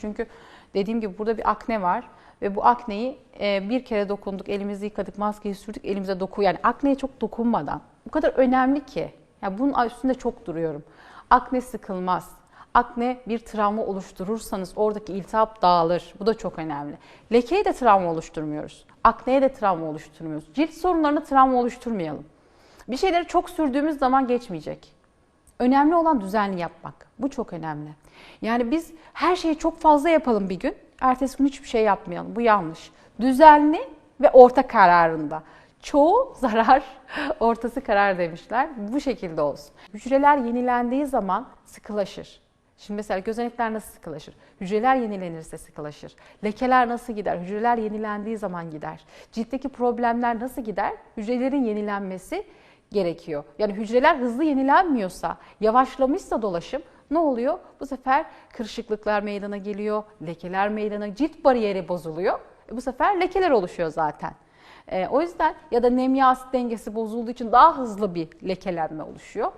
Çünkü dediğim gibi burada bir akne var ve bu akneyi e, bir kere dokunduk, elimizi yıkadık, maskeyi sürdük, elimize doku yani akneye çok dokunmadan. Bu kadar önemli ki. Yani bunun üstünde çok duruyorum. Akne sıkılmaz. Akne bir travma oluşturursanız oradaki iltihap dağılır. Bu da çok önemli. Lekeye de travma oluşturmuyoruz. Akneye de travma oluşturmuyoruz. Cilt sorunlarına travma oluşturmayalım. Bir şeyleri çok sürdüğümüz zaman geçmeyecek. Önemli olan düzenli yapmak. Bu çok önemli. Yani biz her şeyi çok fazla yapalım bir gün. Ertesi gün hiçbir şey yapmayalım. Bu yanlış. Düzenli ve orta kararında. Çoğu zarar, ortası karar demişler. Bu şekilde olsun. Hücreler yenilendiği zaman sıkılaşır. Şimdi mesela gözenekler nasıl sıkılaşır? Hücreler yenilenirse sıkılaşır. Lekeler nasıl gider? Hücreler yenilendiği zaman gider. Ciltteki problemler nasıl gider? Hücrelerin yenilenmesi gerekiyor. Yani hücreler hızlı yenilenmiyorsa, yavaşlamışsa dolaşım ne oluyor? Bu sefer kırışıklıklar meydana geliyor, lekeler meydana, cilt bariyeri bozuluyor. E bu sefer lekeler oluşuyor zaten. E, o yüzden ya da nem yağ asit dengesi bozulduğu için daha hızlı bir lekelenme oluşuyor.